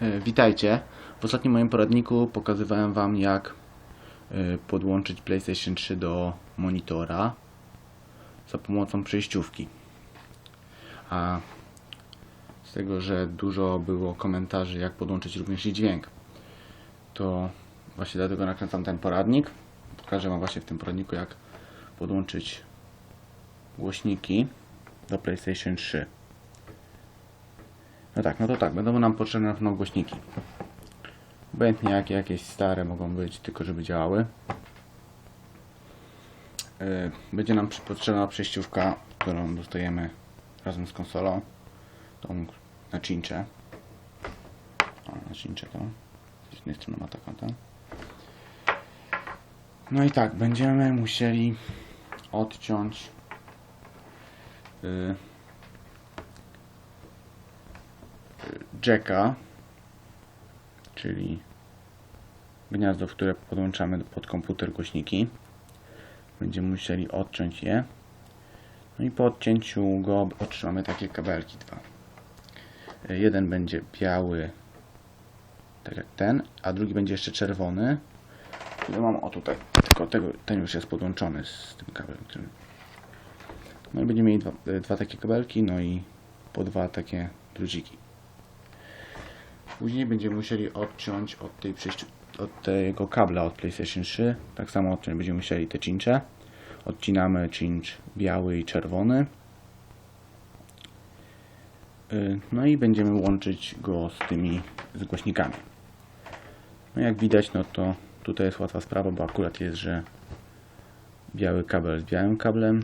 E, Witajcie. W ostatnim moim poradniku pokazywałem Wam jak e, podłączyć PlayStation 3 do monitora za pomocą przejściówki. A z tego, że dużo było komentarzy jak podłączyć również i dźwięk, to właśnie dlatego nakręcam ten poradnik. Pokażę Wam właśnie w tym poradniku jak podłączyć głośniki do PlayStation 3. No tak, no to tak, będą nam potrzebne na pewno głośniki. Obojętnie jakie, jakieś stare mogą być, tylko żeby działały. Yy, Będzie nam potrzebna przejściówka, którą dostajemy razem z konsolą. Tą naczynczę. O, naczynczę to. Z jednej strony ma taką tam. No i tak, będziemy musieli odciąć yy, jacka, czyli gniazdo, w które podłączamy pod komputer głośniki. Będziemy musieli odciąć je. No i po odcięciu go otrzymamy takie kabelki dwa. Jeden będzie biały, tak jak ten, a drugi będzie jeszcze czerwony. Który mam o tutaj, tylko tego, ten już jest podłączony z tym. Którym... No i będziemy mieli dwa, dwa takie kabelki, no i po dwa takie druciki. Później będziemy musieli odciąć od tej od tego kabla od PlayStation 3. Tak samo odciąć będziemy musieli te cincze. Odcinamy cinch biały i czerwony. Y, No i będziemy łączyć go z tymi z głośnikami. No jak widać, no to tutaj jest łatwa sprawa, bo akurat jest, że biały kabel z białym kablem.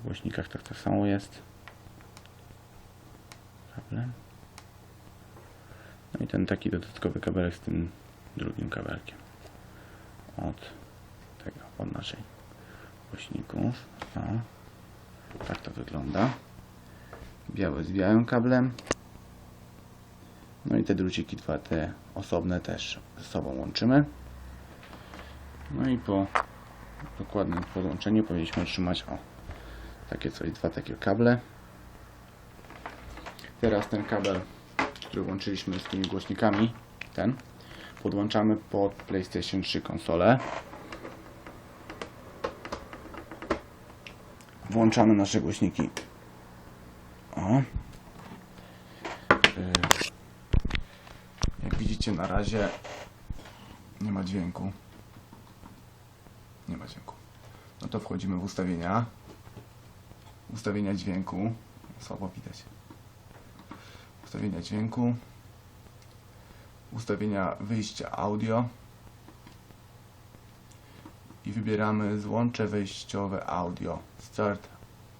W głośnikach tak, tak samo jest. Kablem. I ten taki dodatkowy kabelek z tym drugim kabelkiem. Od tego, od naszej głośników. O. Tak to wygląda. Biały z białym kablem. No i te druciki dwa, te osobne też ze sobą łączymy. No i po dokładnym podłączeniu powinniśmy otrzymać o takie coś, dwa takie kable. Teraz ten kabel, który łączyliśmy z tymi głośnikami, ten, podłączamy pod PlayStation 3 konsolę. Włączamy nasze głośniki. O. Y, Jak widzicie na razie nie ma dźwięku. Nie ma dźwięku. No to wchodzimy w ustawienia. Ustawienia dźwięku. Słabo widać ustawienia dźwięku, ustawienia wyjścia audio i wybieramy złącze wejściowe audio Start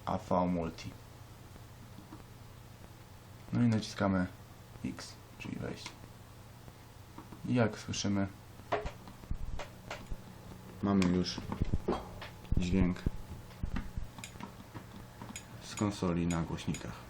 AV Multi. No i naciskamy X, czyli wejść. I jak słyszymy, mamy już dźwięk z konsoli na głośnikach.